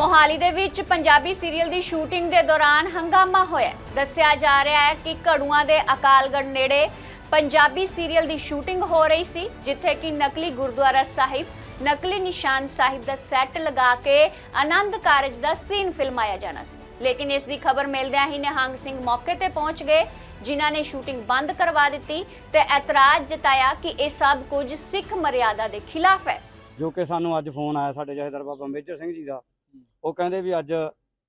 ਮੋਹਾਲੀ ਦੇ ਵਿੱਚ ਪੰਜਾਬੀ ਸੀਰੀਅਲ ਦੀ ਸ਼ੂਟਿੰਗ ਦੇ ਦੌਰਾਨ ਹੰਗਾਮਾ ਹੋਇਆ। ਦੱਸਿਆ ਜਾ ਰਿਹਾ ਹੈ ਕਿ ਘੜੂਆਂ ਦੇ ਅਕਾਲਗੜ੍ਹ ਨੇੜੇ ਪੰਜਾਬੀ ਸੀਰੀਅਲ ਦੀ ਸ਼ੂਟਿੰਗ ਹੋ ਰਹੀ ਸੀ, ਜਿੱਥੇ ਕਿ ਨਕਲੀ ਗੁਰਦੁਆਰਾ ਸਾਹਿਬ, ਨਕਲੀ ਨਿਸ਼ਾਨ ਸਾਹਿਬ ਦਾ ਸੈੱਟ ਲਗਾ ਕੇ ਆਨੰਦ ਕਾਰਜ ਦਾ ਸੀਨ ਫਿਲਮਾਇਆ ਜਾਣਾ ਸੀ। ਲੇਕਿਨ ਇਸ ਦੀ ਖਬਰ ਮਿਲਦਿਆਂ ਹੀ ਨਿਹੰਗ ਸਿੰਘ ਮੌਕੇ ਤੇ ਪਹੁੰਚ ਗਏ, ਜਿਨ੍ਹਾਂ ਨੇ ਸ਼ੂਟਿੰਗ ਬੰਦ ਕਰਵਾ ਦਿੱਤੀ ਤੇ ਇਤਰਾਜ਼ ਜਤਾਇਆ ਕਿ ਇਹ ਸਭ ਕੁਝ ਸਿੱਖ ਮਰਿਆਦਾ ਦੇ ਖਿਲਾਫ ਹੈ। ਜੋ ਕਿ ਸਾਨੂੰ ਅੱਜ ਫੋਨ ਆਇਆ ਸਾਡੇ ਜਥੇਦਾਰ ਬਾਬਾ ਮੇਜਰ ਸਿੰਘ ਜੀ ਦਾ ਉਹ ਕਹਿੰਦੇ ਵੀ ਅੱਜ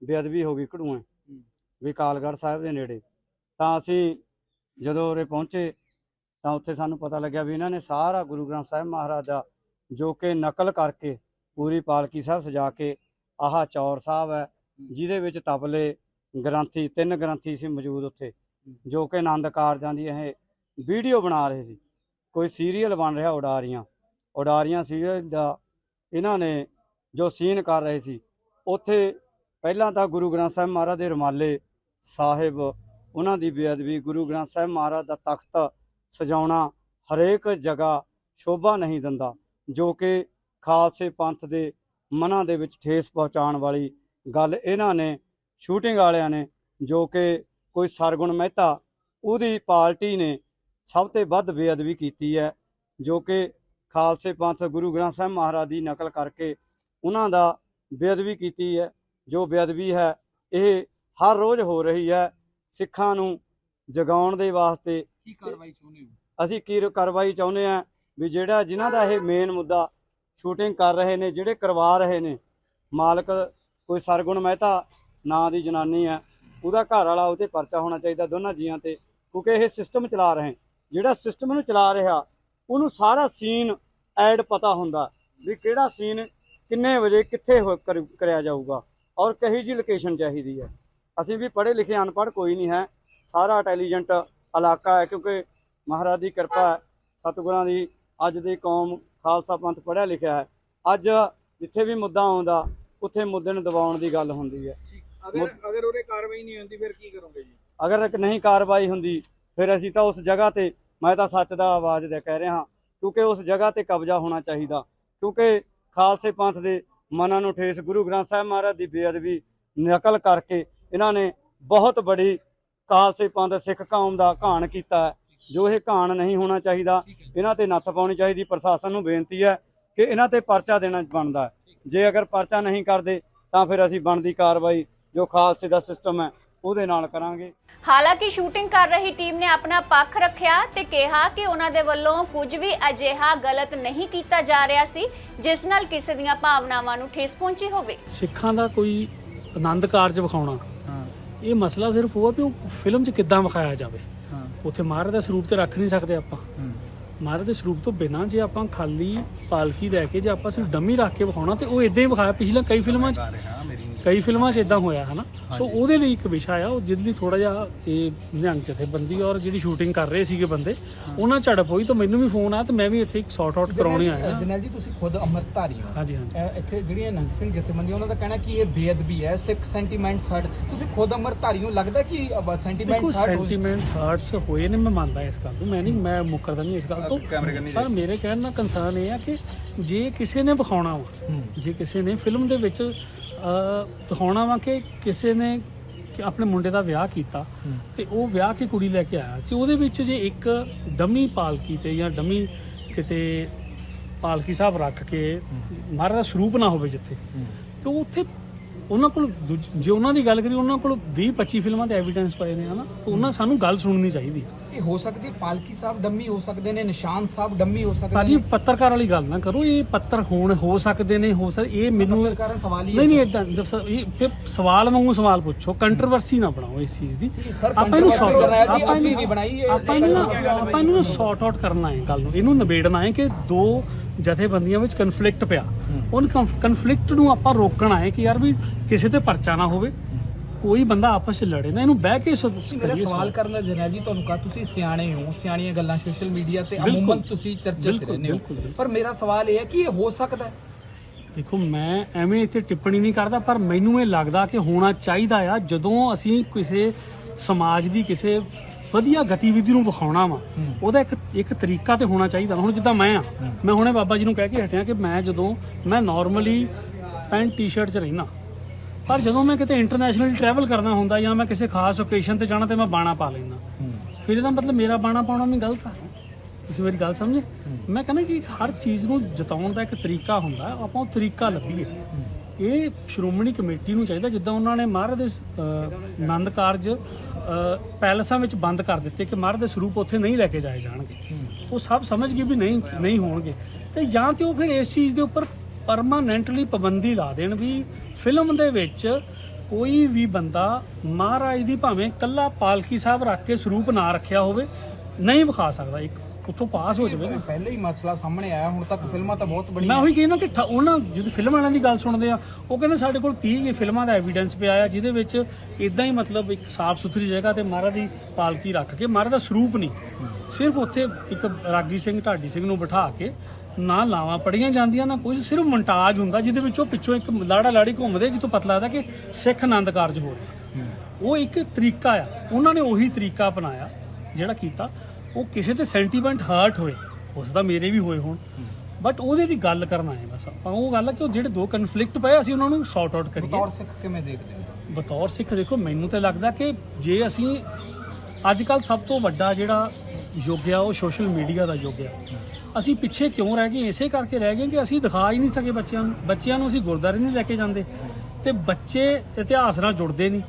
ਬੇਅਦਬੀ ਹੋ ਗਈ ਘੜੂਆਂ ਵੀ ਕਾਲਗੜ੍ਹ ਸਾਹਿਬ ਦੇ ਨੇੜੇ। ਤਾਂ ਅਸੀਂ ਜਦੋਂ ਉਰੇ ਪਹੁੰਚੇ ਤਾਂ ਉੱਥੇ ਸਾਨੂੰ ਪਤਾ ਲੱਗਿਆ ਵੀ ਇਹਨਾਂ ਨੇ ਸਾਰਾ ਗੁਰੂ ਗ੍ਰੰਥ ਸਾਹਿਬ ਮਹਾਰਾਜ ਦਾ ਜੋ ਕਿ ਨਕਲ ਕਰਕੇ ਪੂਰੀ ਪਾਲਕੀ ਸਾਹਿਬ ਸਜਾ ਕੇ ਆਹ ਚੌਰ ਸਾਹਿਬ ਹੈ ਜਿਹਦੇ ਵਿੱਚ ਤਬਲੇ ਗ੍ਰੰਥੀ ਤਿੰਨ ਗ੍ਰੰਥੀ ਸੀ ਮੌਜੂਦ ਉੱਥੇ ਜੋ ਕਿ ਆਨੰਦ ਕਾਰਜਾਂ ਦੀ ਇਹ ਵੀਡੀਓ ਬਣਾ ਰਹੇ ਸੀ। ਕੋਈ ਸੀਰੀਅਲ ਬਣ ਰਿਹਾ ਉਡਾਰੀਆਂ ਉਡਾਰੀਆਂ ਸੀਰੀਅਲ ਦਾ ਇਹਨਾਂ ਨੇ ਜੋ ਸੀਨ ਕਰ ਰਹੇ ਸੀ ਉੱਥੇ ਪਹਿਲਾਂ ਤਾਂ ਗੁਰੂ ਗ੍ਰੰਥ ਸਾਹਿਬ ਮਹਾਰਾਜ ਦੇ ਰੁਮਾਲੇ ਸਾਹਿਬ, ਉਹਨਾਂ ਦੀ ਬੇਅਦਬੀ ਗੁਰੂ ਗ੍ਰੰਥ ਸਾਹਿਬ ਮਹਾਰਾਜ ਦਾ ਤਖਤ ਸਜਾਉਣਾ ਹਰੇਕ ਜਗ੍ਹਾ ਸ਼ੋਭਾ ਨਹੀਂ ਦਿੰਦਾ, ਜੋ ਕਿ ਖਾਲਸੇ ਪੰਥ ਦੇ ਮਨਾਂ ਦੇ ਵਿੱਚ ਠੇਸ ਪਹੁੰਚਾਉਣ ਵਾਲੀ ਗੱਲ ਇਹਨਾਂ ਨੇ ਸ਼ੂਟਿੰਗ ਵਾਲਿਆਂ ਨੇ, ਜੋ ਕਿ ਕੋਈ ਸਰਗੁਣ ਮਹਿਤਾ ਉਹਦੀ ਪਾਰਟੀ ਨੇ ਸਭ ਤੋਂ ਵੱਧ ਬੇਅਦਬੀ ਕੀਤੀ ਹੈ, ਜੋ ਕਿ ਖਾਲਸੇ ਪੰਥ ਗੁਰੂ ਗ੍ਰੰਥ ਸਾਹਿਬ ਮਹਾਰਾਜ ਦੀ ਨਕਲ ਕਰਕੇ ਉਹਨਾਂ ਦਾ ਬੇਅਦਬੀ ਕੀਤੀ ਹੈ ਜੋ ਬੇਅਦਬੀ ਹੈ ਇਹ ਹਰ ਰੋਜ਼ ਹੋ ਰਹੀ ਹੈ ਸਿੱਖਾਂ ਨੂੰ ਜਗਾਉਣ ਦੇ ਵਾਸਤੇ। ਕੀ ਕਾਰਵਾਈ ਚਾਹੁੰਦੇ ਹੋ? ਅਸੀਂ ਕੀ ਕਾਰਵਾਈ ਚਾਹੁੰਦੇ ਆ ਵੀ ਜਿਹੜਾ ਜਿਨ੍ਹਾਂ ਦਾ ਇਹ ਮੇਨ ਮੁੱਦਾ ਸ਼ੂਟਿੰਗ ਕਰ ਰਹੇ ਨੇ ਜਿਹੜੇ ਕਰਵਾ ਰਹੇ ਨੇ ਮਾਲਕ ਕੋਈ ਸਰਗੁਣ ਮਹਿਤਾ ਨਾਂ ਦੀ ਜਨਾਨੀ ਹੈ ਉਹਦਾ ਘਰ ਵਾਲਾ ਉਹ ਤੇ ਪਰਚਾ ਹੋਣਾ ਚਾਹੀਦਾ ਦੋਨਾਂ ਜੀਆਂ ਤੇ ਕਿਉਂਕਿ ਇਹ ਸਿਸਟਮ ਚਲਾ ਰਹੇ ਜਿਹੜਾ ਸਿਸਟਮ ਨੂੰ ਚਲਾ ਰਿਹਾ ਉਹਨੂੰ ਸਾਰਾ ਸੀਨ ਐਡ ਪਤਾ ਹੁੰਦਾ ਵੀ ਕਿਹੜਾ ਸੀਨ ਕਿੰਨੇ ਵਜੇ ਕਿੱਥੇ ਹੋ- ਕਰ- ਕਰਿਆ ਜਾਊਗਾ? ਔਰ ਕਹੀ ਜੀ ਲੋਕੇਸ਼ਨ ਚਾਹੀਦੀ ਹੈ? ਅਸੀਂ ਵੀ ਪੜ੍ਹੇ ਲਿਖੇ ਅਨਪੜ੍ਹ ਕੋਈ ਨਹੀਂ ਹੈ। ਸਾਰਾ ਇੰਟੈਲੀਜੈਂਟ ਇਲਾਕਾ ਹੈ ਕਿਉਂਕਿ ਮਹਾਰਾਜ ਦੀ ਕਿਰਪਾ ਹੈ। ਸਤਿਗੁਰਾਂ ਦੀ ਅੱਜ ਦੀ ਕੌਮ ਖਾਲਸਾ ਪੰਥ ਪੜ੍ਹਿਆ ਲਿਖਿਆ ਹੈ। ਅੱਜ ਜਿੱਥੇ ਵੀ ਮੁੱਦਾ ਆਉਂਦਾ ਉੱਥੇ ਮੁੱਦੇ ਨੂੰ ਦਬਾਉਣ ਦੀ ਗੱਲ ਹੁੰਦੀ ਹੈ। ਅਗਰ ਅਗਰ ਉਹਨੇ ਕਾਰਵਾਈ ਨਹੀਂ ਹੁੰਦੀ ਫਿਰ ਕੀ ਕਰੋਗੇ ਜੀ? ਅਗਰ ਇੱਕ ਨਹੀਂ ਕਾਰਵਾਈ ਹੁੰਦੀ ਫਿਰ ਅਸੀਂ ਤਾਂ ਉਸ ਜਗ੍ਹਾ ਤੇ ਮੈਂ ਤਾਂ ਸੱਚ ਦਾ ਆਵਾਜ਼ ਦੇ ਕਹਿ ਰਿਹਾ ਹਾਂ ਕਿਉਂਕਿ ਉਸ ਜਗ੍ਹਾ ਤੇ ਕਬਜ਼ਾ ਹੋਣਾ ਚਾਹੀਦਾ। ਕਿਉਂਕਿ ਖਾਲਸੇ ਪੰਥ ਦੇ ਮਨਾਂ ਨੂੰ ਠੇਸ ਗੁਰੂ ਗ੍ਰੰਥ ਸਾਹਿਬ ਮਹਾਰਾਜ ਦੀ ਬੇਅਦਬੀ ਨਕਲ ਕਰਕੇ ਇਹਨਾਂ ਨੇ ਬਹੁਤ ਬੜੀ ਖਾਲਸੇ ਪੰਥ ਸਿੱਖ ਕੌਮ ਦਾ ਘਾਣ ਕੀਤਾ ਹੈ, ਜੋ ਇਹ ਘਾਣ ਨਹੀਂ ਹੋਣਾ ਚਾਹੀਦਾ, ਇਹਨਾਂ ਤੇ ਨੱਥ ਪਾਉਣੀ ਚਾਹੀਦੀ, ਪ੍ਰਸ਼ਾਸਨ ਨੂੰ ਬੇਨਤੀ ਹੈ ਕਿ ਇਹਨਾਂ ਤੇ ਪਰਚਾ ਦੇਣਾ ਬਣਦਾ ਜੇ ਅਗਰ ਪਰਚਾ ਨਹੀਂ ਕਰਦੇ, ਤਾਂ ਫਿਰ ਅਸੀਂ ਬਣਦੀ ਕਾਰਵਾਈ ਜੋ ਖਾਲਸੇ ਦਾ ਸਿਸਟਮ ਹੈ ਉਹਦੇ ਨਾਲ ਕਰਾਂਗੇ। ਹਾਲਾਂਕਿ ਸ਼ੂਟਿੰਗ ਕਰ ਰਹੀ ਟੀਮ ਨੇ ਆਪਣਾ ਪੱਖ ਰੱਖਿਆ ਤੇ ਕਿਹਾ ਕਿ ਉਹਨਾਂ ਦੇ ਵੱਲੋਂ ਕੁਝ ਵੀ ਅਜਿਹਾ ਗਲਤ ਨਹੀਂ ਕੀਤਾ ਜਾ ਰਿਹਾ ਸੀ ਜਿਸ ਨਾਲ ਕਿਸੇ ਦੀਆਂ ਭਾਵਨਾਵਾਂ ਨੂੰ ਠੇਸ ਪਹੁੰਚੀ ਹੋਵੇ। ਸਿੱਖਾਂ ਦਾ ਕੋਈ ਆਨੰਦ ਕਾਰਜ ਵਿਖਾਉਣਾ ਹਾਂ। ਇਹ ਮਸਲਾ ਸਿਰਫ ਉਹ ਆ ਉਹ ਫਿਲਮ 'ਚ ਕਿੱਦਾਂ ਵਿਖਾਇਆ ਜਾਵੇ। ਹਾਂ। ਉੱਥੇ ਮਹਾਰਾਜ ਦਾ ਸਰੂਪ ਤੇ ਰੱਖ ਨਹੀਂ ਸਕਦੇ ਆਪਾਂ। ਮਹਾਰਾਜ ਦੇ ਸਰੂਪ ਤੋਂ ਬਿਨਾਂ ਜੇ ਆਪਾਂ ਖਾਲੀ ਪਾਲਕੀ ਲੈ ਕੇ ਜੇ ਆਪਾਂ ਸਿਰਫ ਡੰਮੀ ਰੱਖ ਕੇ ਵਿਖਾਉਣਾ ਤੇ ਉਹ ਇਦਾਂ ਹੀ ਵਿਖਾਇਆ ਪਿਛਲੇ ਕਈ ਫਿਲਮਾਂ 'ਚ। ਕਈ ਫਿਲਮਾਂ 'ਚ ਇਦਾਂ ਹੋਇਆ ਹਨਾ? ਸੋ ਉਹਦੇ ਲਈ ਇੱਕ ਵਿਸ਼ਾ ਆ ਉਹ ਜਿਹਦੇ ਲਈ ਥੋੜਾ ਜਿਹਾ ਇਹ ਨਿਹੰਗ ਜਥੇਬੰਦੀ ਔਰ ਜਿਹੜੀ ਸ਼ੂਟਿੰਗ ਕਰ ਰਹੇ ਸੀਗੇ ਬੰਦੇ ਉਹਨਾਂ ਝੜਪ ਹੋਈ ਤਾਂ ਮੈਨੂੰ ਵੀ ਫੋਨ ਆਇਆ ਤੇ ਮੈਂ ਵੀ ਇੱਥੇ ਇੱਕ ਸੌਟ ਆਊਟ ਕਰਾਉਣੀ ਆਇਆ ਜਨਰਲ ਜੀ ਤੁਸੀਂ ਖੁਦ ਅੰਮ੍ਰਿਤਧਾਰੀ ਹੋ। ਹਾਂਜੀ ਹਾਂਜੀ। ਇੱਥੇ ਜਿਹੜੀਆਂ ਨੰਗ ਸਿੰਘ ਜਥੇਬੰਦੀਆਂ ਉਹਨਾਂ ਦਾ ਕਹਿਣਾ ਕਿ ਇਹ ਬੇਅਦਬੀ ਹੈ ਸਿੱਖ ਸੈਂਟੀਮੈਂਟ ਸਾਡ ਤੁਸੀਂ ਖੁਦ ਅੰਮ੍ਰਿਤਧਾਰੀ ਹੋ ਲੱਗਦਾ ਕਿ ਸੈਂਟੀਮੈਂਟ ਸਾਡ ਸੈਂਟੀਮੈਂਟ ਹਰਟਸ ਹੋਏ ਨੇ ਮੈਂ ਮੰਨਦਾ ਇਸ ਗੱਲ ਨੂੰ। ਮੈਂ ਨਹੀਂ ਮੈਂ ਮੁੱਕਰਦਾ ਨਹੀਂ ਇਸ ਗੱਲ ਤੋਂ ਪਰ ਮੇਰੇ ਕਹਿਣ ਦਾ ਕੰਸਰਨ ਇਹ ਆ ਕਿ ਜੇ ਕਿਸੇ ਨੇ ਵਿਖਾਉਣਾ ਵਾ ਜੇ ਕਿਸੇ ਨੇ ਫਿਲਮ ਦੇ ਵਿੱਚ ਦਿਖਾਉਣਾ ਵਾ ਕਿ ਕਿਸੇ ਨੇ ਆਪਣੇ ਮੁੰਡੇ ਦਾ ਵਿਆਹ ਕੀਤਾ ਤੇ ਉਹ ਵਿਆਹ ਕੇ ਕੁੜੀ ਲੈ ਕੇ ਆਇਆ ਤੇ ਉਹਦੇ ਵਿੱਚ ਜੇ ਇੱਕ ਡਮੀ ਪਾਲਕੀ ਤੇ ਜਾਂ ਡਮੀ ਕਿਤੇ ਪਾਲਕੀ ਸਾਹਿਬ ਰੱਖ ਕੇ ਮਹਾਰਾਜ ਦਾ ਸਰੂਪ ਨਾ ਹੋਵੇ ਜਿੱਥੇ ਤੇ ਉਹ ਉੱਥੇ ਉਹਨਾਂ ਕੋਲ ਦੂਜ- ਜੇ ਉਹਨਾਂ ਦੀ ਗੱਲ ਕਰੀ ਉਹਨਾਂ ਕੋਲ 20 25 ਫਿਲਮਾਂ ਦੇ ਐਵੀਡੈਂਸ ਪਏ ਨੇ ਹਨਾ? ਤਾਂ ਉਹਨਾਂ ਸਾਨੂੰ ਗੱਲ ਸੁਣਨੀ ਚਾਹੀਦੀ ਹੈ ਇਹ ਹੋ ਸਕਦੀ ਪਾਲਕੀ ਸਾਹਿਬ ਡੰਮੀ ਹੋ ਸਕਦੇ ਨੇ ਨਿਸ਼ਾਨ ਸਾਹਿਬ ਡੰਮੀ ਹੋ ਸਕਦੇ ਭਾਜੀ ਨੇ। ਪੱਤਰਕਾਰ ਵਾਲੀ ਗੱਲ ਨਾ ਕਰੋ ਇਹ ਪੱਤਰ ਹੋਣ ਹੋ ਸਕਦੇ ਨੇ ਹੋ ਸਕ ਇਹ ਮੈਨੂੰ ਪੱਤਰਕਾਰਾਂ ਸਵਾਲ ਹੀ ਨਹੀਂ ਨਹੀਂ ਇਦਾਂ ਇਹ ਫਿਰ ਸਵਾਲ ਵਾਂਗੂ ਸਵਾਲ ਪੁੱਛੋ ਕੰਟਰੋਵਰਸੀ ਨਾ ਬਣਾਓ ਇਸ ਚੀਜ਼ ਦੀ। ਸਰ, ਆਪਾਂ ਇਹਨੂੰ controversy sort- ਕਰਨਾ ਹੈ ਜੀ, ਆਪਾਂ ਅਸੀਂ ਇਹਨੂੰ- ਨਹੀਂ ਬਣਾਈ, ਇਹ ਆਪਾਂ ਇਹਨੂੰ ਨਾ- ਆਪਾਂ ਇਹਨੂੰ ਸੌਰਟ ਆਊਟ ਕਰਨਾ ਹੈ ਗੱਲ ਨੂੰ। ਇਹਨੂੰ ਨਿਬੇੜਨਾ ਹੈ ਕਿ ਦੋ ਜਥੇਬੰਦੀਆਂ ਵਿੱਚ ਕਨਫਲਿਕਟ ਪਿਆ। ਉਹਨ ਕਨਫਲਿਕਟ ਨੂੰ ਆਪਾਂ ਰੋਕਣਾ ਹੈ ਕਿ ਯਾਰ ਵੀ ਕਿਸੇ ਤੇ ਪਰਚਾ ਨਾ ਹੋਵੇ। ਕੋਈ ਬੰਦਾ ਆਪਸ ਵਿੱਚ ਲੜੇ ਨਾ ਇਹਨੂੰ ਬਹਿ ਕੇ ਮੇਰਾ ਸਵਾਲ ਕਰਨ ਦਾ ਜਨਰਲ ਜੀ ਤੁਹਾਨੂੰ ਕਹਾ ਤੁਸੀਂ ਸਿਆਣੇ ਹੋ ਸਿਆਣੀਆਂ ਗੱਲਾਂ ਸੋਸ਼ਲ ਮੀਡੀਆ ਤੇ ਅਮੂਮਨ ਤੁਸੀਂ ਚਰਚਾ 'ਚ ਰਹਿੰਦੇ ਹੋ। ਪਰ ਮੇਰਾ ਸਵਾਲ ਇਹ ਹੈ ਕਿ ਇਹ ਹੋ ਸਕਦਾ ਹੈ? ਦੇਖੋ ਮੈਂ ਐਵੇਂ ਇੱਥੇ ਟਿੱਪਣੀ ਨਹੀਂ ਕਰਦਾ ਪਰ ਮੈਨੂੰ ਇਹ ਲੱਗਦਾ ਕਿ ਹੋਣਾ ਚਾਹੀਦਾ ਆ ਜਦੋਂ ਅਸੀਂ ਕਿਸੇ ਸਮਾਜ ਦੀ ਕਿਸੇ ਵਧੀਆ ਗਤੀਵਿਧੀ ਨੂੰ ਵਿਖਾਉਣਾ ਵਾ ਉਹਦਾ ਇੱਕ ਇੱਕ ਤਰੀਕਾ ਤੇ ਹੋਣਾ ਚਾਹੀਦਾ ਹੁਣ ਜਿੱਦਾਂ ਮੈਂ ਆ ਮੈਂ ਹੁਣੇ ਬਾਬਾ ਜੀ ਨੂੰ ਕਹਿ ਕੇ ਹਟਿਆ ਕਿ ਮੈਂ ਜਦੋਂ ਮੈਂ ਨਾਰਮਲੀ ਪੈਂਟ ਟੀ-ਸ਼ਰਟ 'ਚ ਰਹਿਣਾ ਪਰ ਜਦੋਂ ਮੈਂ ਕਿਤੇ ਇੰਟਰਨੈਸ਼ਨਲ ਟਰੈਵਲ ਕਰਨਾ ਹੁੰਦਾ ਜਾਂ ਮੈਂ ਕਿਸੇ ਖਾਸ ਓਕੇਸ਼ਨ ਤੇ ਜਾਣਾ ਤੇ ਮੈਂ ਬਾਣਾ ਪਾ ਲੈਂਦਾ। ਫਿਰ ਇਹਦਾ ਮਤਲਬ ਮੇਰਾ ਬਾਣਾ ਪਾਉਣਾ ਵੀ ਗਲਤ ਆ। ਤੁਸੀਂ ਮੇਰੀ ਗੱਲ ਸਮਝੇ? ਮੈਂ ਕਹਿੰਦਾ ਕਿ ਹਰ ਚੀਜ਼ ਨੂੰ ਜਤਾਉਣ ਦਾ ਇੱਕ ਤਰੀਕਾ ਹੁੰਦਾ ਆਪਾਂ ਉਹ ਤਰੀਕਾ ਲੱਭੀਏ। ਇਹ ਸ਼੍ਰੋਮਣੀ ਕਮੇਟੀ ਨੂੰ ਚਾਹੀਦਾ ਜਿੱਦਾਂ ਉਹਨਾਂ ਨੇ ਮਹਾਰਾਜ ਦੇ ਆਨੰਦ ਕਾਰਜ ਪੈਲਸਾਂ ਵਿੱਚ ਬੰਦ ਕਰ ਦਿੱਤੇ ਕਿ ਮਹਾਰਾਜ ਦੇ ਸਰੂਪ ਉੱਥੇ ਨਹੀਂ ਲੈ ਕੇ ਜਾਏ ਜਾਣਗੇ। ਉਹ ਸਭ ਸਮਝ ਗਏ ਵੀ ਨਹੀਂ ਨਹੀਂ ਹੋਣਗੇ। ਤੇ ਜਾਂ ਤੇ ਉਹ ਫਿਰ ਇਸ ਚੀਜ਼ ਦੇ ਉੱਪਰ ਪਰਮਾਨੈਂਟਲੀ ਪਾਬੰਦੀ ਲਾ ਦੇਣ ਵੀ ਫਿਲਮ ਦੇ ਵਿੱਚ ਕੋਈ ਵੀ ਬੰਦਾ ਮਹਾਰਾਜ ਦੀ ਭਾਵੇਂ ਕੱਲਾ ਪਾਲਕੀ ਸਾਹਿਬ ਰੱਖ ਕੇ ਸਰੂਪ ਨਾ ਰੱਖਿਆ ਹੋਵੇ, ਨਹੀਂ ਵਿਖਾ ਸਕਦਾ ਇੱਕ। ਉੱਥੋਂ ਪਾਸ ਹੋ ਜਾਵੇ ਨਾ। ਪਹਿਲੇ ਹੀ ਮਸਲਾ ਸਾਹਮਣੇ ਆਇਆ ਹੁਣ ਤੱਕ ਫਿਲਮਾਂ ਤਾਂ ਬਹੁਤ ਬਣੀਆਂ ਮੈਂ ਉਹੀ ਕਹਿੰਦਾ ਕਿ ਠ- ਉਹਨਾਂ ਜਦੋਂ ਫਿਲਮ ਵਾਲਿਆਂ ਦੀ ਗੱਲ ਸੁਣਦੇ ਆ ਉਹ ਕਹਿੰਦੇ ਸਾਡੇ ਕੋਲ 30 ਕੇ ਫਿਲਮਾਂ ਦਾ ਐਵੀਡੈਂਸ ਪਿਆ ਆ ਜਿਹਦੇ ਵਿੱਚ ਇਦਾਂ ਹੀ ਮਤਲਬ ਇੱਕ ਸਾਫ਼ ਸੁਥਰੀ ਜਗ੍ਹਾ ਤੇ ਮਹਾਰਾਜ ਦੀ ਪਾਲਕੀ ਰੱਖ ਕੇ ਮਹਾਰਾਜ ਦਾ ਸਰੂਪ ਨਹੀਂ। ਸਿਰਫ ਉੱਥੇ ਇੱਕ ਰਾਗੀ ਸਿੰਘ ਢਾਡੀ ਸਿੰਘ ਨੂੰ ਬਿਠਾ ਕੇ ਨਾ ਲਾਵਾਂ ਪੜੀਆਂ ਜਾਂਦੀਆਂ ਨਾ ਕੁਝ ਸਿਰਫ montage ਹੁੰਦਾ ਜਿਹਦੇ ਵਿੱਚੋਂ ਪਿੱਛੋਂ ਇੱਕ ਲਾੜਾ ਲਾੜੀ ਘੁੰਮਦੇ ਜਿੱਥੋਂ ਪਤਾ ਲੱਗਦਾ ਕਿ ਸਿੱਖ ਆਨੰਦ ਕਾਰਜ ਹੋ ਰਿਹਾ। ਉਹ ਇੱਕ ਤਰੀਕਾ ਆ ਉਹਨਾਂ ਨੇ ਉਹੀ ਤਰੀਕਾ ਅਪਣਾਇਆ ਜਿਹੜਾ ਕੀਤਾ। ਉਹ ਕਿਸੇ ਤੇ ਸੈਂਟੀਮੈਂਟ ਹਰਟ ਹੋਏ ਉਸ ਦਾ ਮੇਰੇ ਵੀ ਹੋਏ ਹੋਣ। ਬਟ ਉਹਦੇ ਦੀ ਗੱਲ ਕਰਨਾ ਹੈ ਬਸ ਆਪਾਂ। ਉਹ ਗੱਲ ਹੈ ਕਿ ਉਹ ਜਿਹੜੇ ਦੋ ਕਨਫਲਿਕਟ ਪਏ ਅਸੀਂ ਉਹਨਾਂ ਨੂੰ ਸੌਟ ਆਊਟ ਕਰੀਏ। ਬਤੌਰ ਸਿੱਖ ਕਿਵੇਂ ਦੇਖਦੇ ਹੋ? ਬਤੌਰ ਸਿੱਖ ਦੇਖੋ ਮੈਨੂੰ ਤਾਂ ਲੱਗਦਾ ਕਿ ਜੇ ਅਸੀਂ ਅੱਜ ਕੱਲ ਸਭ ਤੋਂ ਵੱਡਾ ਜਿਹੜਾ ਯੁੱਗ ਆ ਉਹ ਸੋਸ਼ਲ ਮੀਡੀਆ ਦਾ ਯੁੱਗ ਆ। ਅਸੀਂ ਪਿੱਛੇ ਕਿਉਂ ਰਹਿ ਗਏ? ਇਸੇ ਕਰਕੇ ਰਹਿ ਗਏ ਕਿ ਅਸੀਂ ਦਿਖਾ ਹੀ ਨਹੀਂ ਸਕੇ ਬੱਚਿਆਂ ਨੂੰ। ਬੱਚਿਆਂ ਨੂੰ ਅਸੀਂ ਗੁਰਦਾਰੇ ਨਹੀਂ ਲੈ ਕੇ ਜਾਂਦੇ। ਤੇ ਬੱਚੇ ਇਤਿਹਾਸ ਨਾਲ ਜੁੜਦੇ ਨਹੀਂ।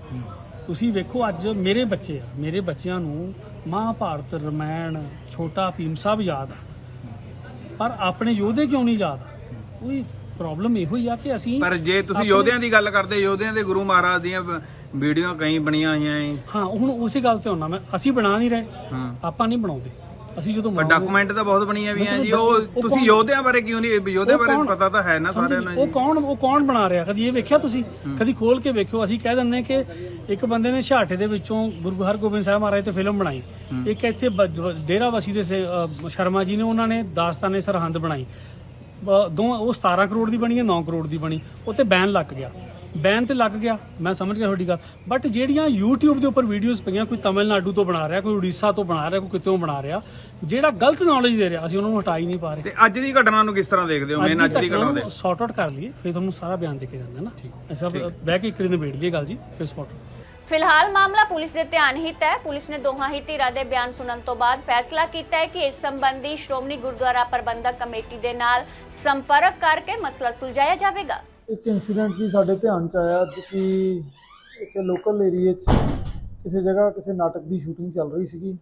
ਤੁਸੀਂ ਵੇਖੋ ਅੱਜ ਮੇਰੇ ਬੱਚੇ ਆ ਮੇਰੇ ਬੱਚਿਆਂ ਨੂੰ ਮਹਾਭਾਰਤ ਰਮਾਇਣ ਛੋਟਾ ਭੀਮ ਸਭ ਯਾਦ ਆ। ਪਰ ਆਪਣੇ ਯੋਧੇ ਕਿਉਂ ਨਹੀਂ ਯਾਦ? ਕੋਈ ਪ੍ਰੋਬਲਮ ਇਹੋ ਹੀ ਆ ਕਿ ਅਸੀਂ ਪਰ ਜੇ ਤੁਸੀਂ ਯੋਧਿਆਂ ਦੀ ਗੱਲ ਕਰਦੇ ਯੋਧਿਆਂ ਦੇ ਗੁਰੂ ਮਹਾਰਾਜ ਦੀਆਂ ਵੀਡੀਓ ਕਈ ਬਣੀਆਂ ਹੋਈਆਂ ਏ। ਹਾਂ ਹੁਣ ਉਸੇ ਗੱਲ ਤੇ ਆਉਣਾ ਮੈਂ। ਅਸੀਂ ਬਣਾ ਨਹੀਂ ਰਹੇ। ਹਾਂ। ਆਪਾਂ ਨਹੀਂ ਬਣਾਉਂਦੇ। ਅਸੀਂ ਜਦੋਂ ਪਰ ਡਾਕੂਮੈਂਟ ਤਾਂ ਬਹੁਤ ਬਣੀਆਂ ਵੀ ਆ ਜੀ ਉਹ ਤੁਸੀਂ ਯੋਧਿਆਂ ਬਾਰੇ ਕਿਉਂ ਨਹੀਂ ਯੋਧਿਆਂ ਬਾਰੇ ਪਤਾ ਤਾਂ ਹੈ ਨਾ ਸਾਰਿਆਂ ਨੂੰ ਉਹ ਕੌਣ ਉਹ ਕੌਣ ਬਣਾ ਰਿਹਾ? ਕਦੀ ਇਹ ਵੇਖਿਆ ਤੁਸੀਂ? ਕਦੀ ਖੋਲ ਕੇ ਵੇਖਿਓ। ਅਸੀਂ ਕਹਿ ਦਿੰਦੇ ਕਿ ਇੱਕ ਬੰਦੇ ਨੇ ਛਾਟੇ ਦੇ ਵਿੱਚੋਂ ਗੁਰੂ ਹਰਗੋਬਿੰਦ ਸਾਹਿਬ ਮਹਾਰਾਜ ਤੇ ਫਿਲਮ ਬਣਾਈ। ਇੱਕ ਇੱਥੇ ਡੇਰਾਵਾਸੀ ਦੇ ਸ਼ਰਮਾ ਜੀ ਨੇ ਉਹਨਾਂ ਨੇ ਦਾਸਤਾਨੇ ਸਰਹੰਦ ਬਣਾਈ। ਦੋ ਉਹ 17 ਕਰੋੜ ਦੀ ਬਣੀ ਹੈ 9 ਕਰੋੜ ਦੀ ਬਣੀ। ਉੱਤੇ ਬੈਨ ਲੱਗ ਗਿਆ। ਬੈਨ ਤੇ ਲੱਗ ਗਿਆ ਮੈਂ ਸਮਝ ਗਿਆ ਤੁਹਾਡੀ ਗੱਲ। ਬਟ ਜਿਹੜੀਆਂ YouTube ਦੇ ਉੱਪਰ ਵੀਡੀਓਜ਼ ਪਈਆਂ ਕੋਈ ਤਮਿਲਨਾਡੂ ਤੋਂ ਬਣਾ ਰਿਹਾ ਕੋਈ ਉੜੀਸਾ ਤੋਂ ਬਣਾ ਰਿਹਾ ਕੋਈ ਕਿਤੋਂ ਬਣਾ ਰਿਹਾ ਜਿਹੜਾ ਗਲਤ ਨੌਲੇਜ ਦੇ ਰਿਹਾ ਅਸੀਂ ਉਹਨਾਂ ਨੂੰ ਹਟਾ ਹੀ ਨਹੀਂ ਪਾ ਰਹੇ। ਤੇ ਅੱਜ ਦੀ ਘਟਨਾ ਨੂੰ ਕਿਸ ਤਰ੍ਹਾਂ ਦੇਖਦੇ ਹੋ? ਮੇਨ ਅੱਜ ਦੀ ਘਟਨਾ ਦੇ ਸੌਟ ਆਊਟ ਕਰ ਲਈਏ ਫਿਰ ਤੁਹਾਨੂੰ ਸਾਰਾ ਬਿਆਨ ਦੇ ਕੇ ਜਾਂਦਾ ਨਾ। ਐਸਾ ਬਹਿ ਕੇ ਇੱਕ ਦਿਨ ਨਿਬੇੜ ਲਈਏ ਗੱਲ ਜੀ ਫਿਰ ਸੌਟ ਫਿਲਹਾਲ ਮਾਮਲਾ ਪੁਲਿਸ ਦੇ ਧਿਆਨ ਹਿੱਤ ਹੈ ਪੁਲਿਸ ਨੇ ਦੋਹਾਂ ਹੀ ਧਿਰਾਂ ਦੇ ਬਿਆਨ ਸੁਣਨ ਤੋਂ ਬਾਅਦ ਫੈਸਲਾ ਕੀਤਾ ਹੈ ਕਿ ਇਸ ਸੰਬੰਧੀ ਸ਼੍ਰੋਮਣੀ ਗੁਰਦੁਆਰਾ ਪ੍ਰਬੰਧਕ ਕਮੇਟੀ ਦੇ ਨਾਲ ਸੰਪਰਕ ਕਰਕੇ ਮਸਲਾ ਸੁਲਝਾਇਆ ਜਾਵੇਗਾ। ਇੱਕ ਇਨਸੀਡੈਂਟ ਵੀ ਸਾਡੇ ਧਿਆਨ ਚ ਆਇਆ ਅੱਜ ਕਿ ਇੱਕ ਲੋਕਲ ਏਰੀਏ 'ਚ ਕਿਸੇ ਜਗ੍ਹਾ ਕਿਸੇ ਨਾਟਕ ਦੀ ਸ਼ੂਟਿੰਗ ਚੱਲ ਰਹੀ ਸੀਗੀ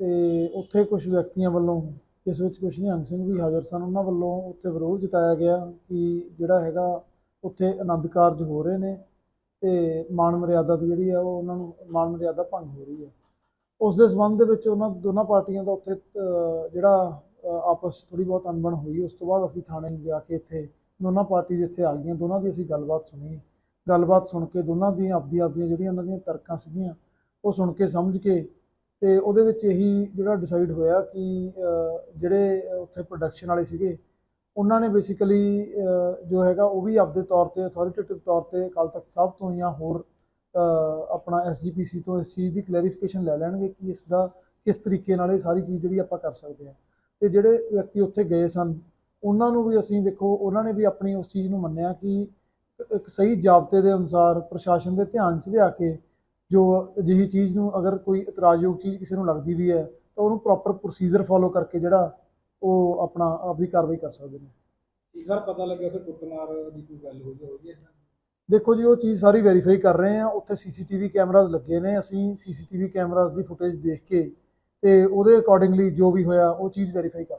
ਤੇ ਉੱਥੇ ਕੁਝ ਵਿਅਕਤੀਆਂ ਵੱਲੋਂ ਇਸ ਵਿੱਚ ਕੁਝ ਨਿਹੰਗ ਸਿੰਘ ਵੀ ਹਾਜ਼ਰ ਸਨ ਉਹਨਾਂ ਵੱਲੋਂ ਉੱਥੇ ਵਿਰੋਧ ਜਤਾਇਆ ਗਿਆ ਕਿ ਜਿਹੜਾ ਹੈਗਾ ਉੱਥੇ ਆਨੰਦ ਕਾਰਜ ਹੋ ਰਹੇ ਨੇ ਤੇ ਮਾਨ ਮਰਿਆਦਾ ਦੀ ਜਿਹੜੀ ਆ ਉਹ ਉਹਨਾਂ ਨੂੰ ਮਾਨ ਮਰਿਆਦਾ ਭੰਗ ਹੋ ਰਹੀ ਹੈ ਉਸ ਦੇ ਸੰਬੰਧ ਦੇ ਵਿੱਚ ਉਹਨਾਂ ਦੋਨਾਂ ਪਾਰਟੀਆਂ ਦਾ ਉੱਥੇ ਜਿਹੜਾ ਅਹ, ਆਪਸ ਥੋੜੀ ਬਹੁਤ ਅਣਬਣ ਹੋਈ ਉਸ ਤੋਂ ਬਾਅਦ ਅਸੀਂ ਥਾਣੇ ਨੂੰ ਜਾ ਕੇ ਇੱਥੇ ਦੋਨਾਂ ਪਾਰਟੀ ਇੱਥੇ ਆ ਗਈਆਂ ਦੋਨਾਂ ਦੀ ਅਸੀਂ ਗੱਲਬਾਤ ਸੁਣੀ। ਗੱਲਬਾਤ ਸੁਣ ਕੇ ਦੋਨਾਂ ਦੀਆਂ ਆਪਦੀ ਆਪਦੀਆਂ ਜਿਹੜੀਆਂ ਉਹਨਾਂ ਦੀਆਂ ਤਰਕਾਂ ਸੀਗੀਆਂ ਉਹ ਸੁਣ ਕੇ ਸਮਝ ਕੇ ਤੇ ਉਹਦੇ ਵਿੱਚ ਇਹੀ ਜਿਹੜਾ ਡਿਸਾਈਡ ਹੋਇਆ ਕਿ ਜਿਹੜੇ ਉੱਥੇ ਪ੍ਰੋਡਕਸ਼ਨ ਵਾਲੇ ਸੀਗੇ ਉਹਨਾਂ ਨੇ ਬੇਸਿਕਲੀ ਜੋ ਹੈਗਾ ਉਹ ਵੀ ਆਪਦੇ ਤੌਰ ਤੇ ਅਥਾਰਟੇਟਿਵ ਤੌਰ ਤੇ ਅਕਾਲ ਤਖਤ ਸਾਹਿਬ ਤੋਂ ਜਾਂ ਹੋਰ ਅਹ, ਆਪਣਾ ਐਸਜੀਪੀਸੀ ਤੋਂ ਇਸ ਚੀਜ਼ ਦੀ ਕਲੈਰੀਫਿਕੇਸ਼ਨ ਲੈ ਲੈਣਗੇ ਕਿ ਇਸ ਦਾ ਕਿਸ ਤਰੀਕੇ ਨਾਲ ਇਹ ਸਾਰੀ ਚੀਜ਼ ਜਿਹੜੀ ਆਪਾਂ ਕਰ ਸਕਦੇ ਹਾਂ। ਤੇ ਜਿਹੜੇ ਵਿਅਕਤੀ ਉੱਥੇ ਗਏ ਸਨ ਉਹਨਾਂ ਨੂੰ ਵੀ ਅਸੀਂ ਦੇਖੋ ਉਹਨਾਂ ਨੇ ਵੀ ਆਪਣੀ ਉਸ ਚੀਜ਼ ਨੂੰ ਮੰਨਿਆ ਕਿ ਇੱਕ ਸਹੀ ਜਾਬਤੇ ਦੇ ਅਨੁਸਾਰ ਪ੍ਰਸ਼ਾਸਨ ਦੇ ਧਿਆਨ 'ਚ ਲਿਆ ਕੇ ਜੋ ਅਜਿਹੀ ਚੀਜ਼ ਨੂੰ ਅਗਰ ਕੋਈ ਇਤਰਾਜ਼ਯੋਗ ਚੀਜ਼ ਕਿਸੇ ਨੂੰ ਲੱਗਦੀ ਵੀ ਹੈ ਤਾਂ ਉਹਨੂੰ ਪ੍ਰੋਪਰ ਪ੍ਰੋਸੀਜਰ ਫੋਲੋ ਕਰਕੇ ਜਿਹੜਾ ਉਹ ਆਪਣਾ ਆਪਦੀ ਕਾਰਵਾਈ ਕਰ ਸਕਦੇ ਨੇ। ਇੱਕ ਵਾਰ ਪਤਾ ਲੱਗਿਆ ਫਿਰ ਕੁੱਟਮਾਰ ਦੀ ਕੋਈ ਗੱਲ ਹੋਈ ਹੋਈ ਦੇਖੋ ਜੀ ਉਹ ਚੀਜ਼ ਸਾਰੀ ਵੈਰੀਫਾਈ ਕਰ ਰਹੇ ਆ ਉੱਥੇ ਸੀਸੀਟੀਵੀ ਕੈਮਰਾਜ਼ ਲੱਗੇ ਨੇ ਅਸੀਂ ਸੀਸੀਟੀਵੀ ਕੈਮਰਾਜ਼ ਦੀ ਫੁਟੇਜ ਦੇਖ ਕੇ ਤੇ ਉਹਦੇ ਅਕੋਰਡਿੰਗਲੀ ਜੋ ਵੀ ਹੋਇਆ ਉਹ ਚੀਜ਼ ਵੈਰੀਫਾਈ ਕਰ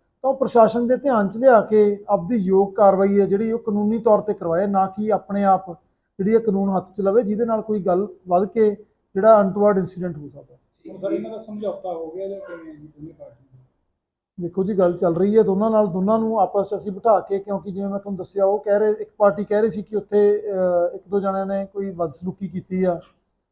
ਤਾਂ ਉਹ ਪ੍ਰਸ਼ਾਸਨ ਦੇ ਧਿਆਨ 'ਚ ਲਿਆ ਕੇ ਆਪਦੀ ਯੋਗ ਕਾਰਵਾਈ ਹੈ ਜਿਹੜੀ ਉਹ ਕਾਨੂੰਨੀ ਤੌਰ ਤੇ ਕਰਵਾਏ ਨਾ ਕਿ ਆਪਣੇ ਆਪ ਜਿਹੜੀ ਇਹ ਕਾਨੂੰਨ ਹੱਥ 'ਚ ਲਵੇ ਜਿਹਦੇ ਨਾਲ ਕੋਈ ਗੱਲ ਵੱਧ ਕੇ ਜਿਹੜਾ ਅਨਟਵਰਡ ਇਨਸੀਡੈਂਟ ਹੋ ਸਕਦਾ। ਦੇਖੋ ਜੀ ਗੱਲ ਚੱਲ ਰਹੀ ਹੈ ਦੋਨਾਂ ਨਾਲ ਦੋਨਾਂ ਨੂੰ ਆਪਸ 'ਚ ਅਸੀਂ ਬਿਠਾ ਕੇ ਕਿਉਂਕਿ ਜਿਵੇਂ ਮੈਂ ਤੁਹਾਨੂੰ ਦੱਸਿਆ ਉਹ ਕਹਿ ਰਹੇ ਇੱਕ ਪਾਰਟੀ ਕਹਿ ਰਹੀ ਸੀ ਕਿ ਉੱਥੇ ਇੱਕ ਦੋ ਜਣਿਆਂ ਨੇ ਕੋਈ ਬਦਸਲੂਕੀ ਕੀਤੀ ਆ।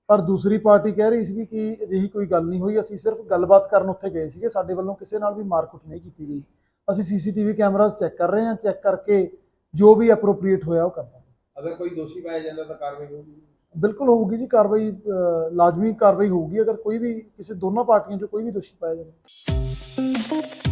ਪਰ ਦੂਸਰੀ ਪਾਰਟੀ ਕਹਿ ਰਹੀ ਸੀ ਕਿ ਅਜਿਹੀ ਕੋਈ ਗੱਲ ਨਹੀਂ ਹੋਈ। ਅਸੀਂ ਸਿਰਫ ਗੱਲਬਾਤ ਕਰਨ ਉੱਥੇ ਗਏ ਸੀਗੇ। ਸਾਡੇ ਵੱਲੋਂ ਕਿਸੇ ਨਾਲ ਵੀ ਮਾਰਕੁੱਟ ਨਹੀਂ ਕੀਤੀ ਗਈ। ਅਸੀਂ ਸੀਸੀਟੀਵੀ ਕੈਮਰਾਸ ਚੈੱਕ ਕਰ ਰਹੇ ਹਾਂ। ਚੈੱਕ ਕਰਕੇ ਜੋ ਵੀ ਐਪਰੋਪ੍ਰੀਏਟ ਹੋਇਆ ਉਹ ਕਰਦਾ ਅਗਰ ਕੋਈ ਦੋਸ਼ੀ ਪਾਇਆ ਜਾਂਦਾ ਤਾਂ ਕਾਰਵਾਈ ਹੋਊਗੀ? ਬਿਲਕੁਲ ਹੋਊਗੀ ਜੀ। ਕਾਰਵਾਈ ਲਾਜ਼ਮੀ ਕਾਰਵਾਈ ਹੋਊਗੀ। ਅਗਰ ਕੋਈ ਵੀ ਕਿਸੇ ਦੋਨੋਂ ਪਾਰਟੀਆਂ 'ਚੋਂ ਕੋਈ ਵੀ ਦੋਸ਼ੀ ਪਾਇਆ ਜਾਂਦਾ।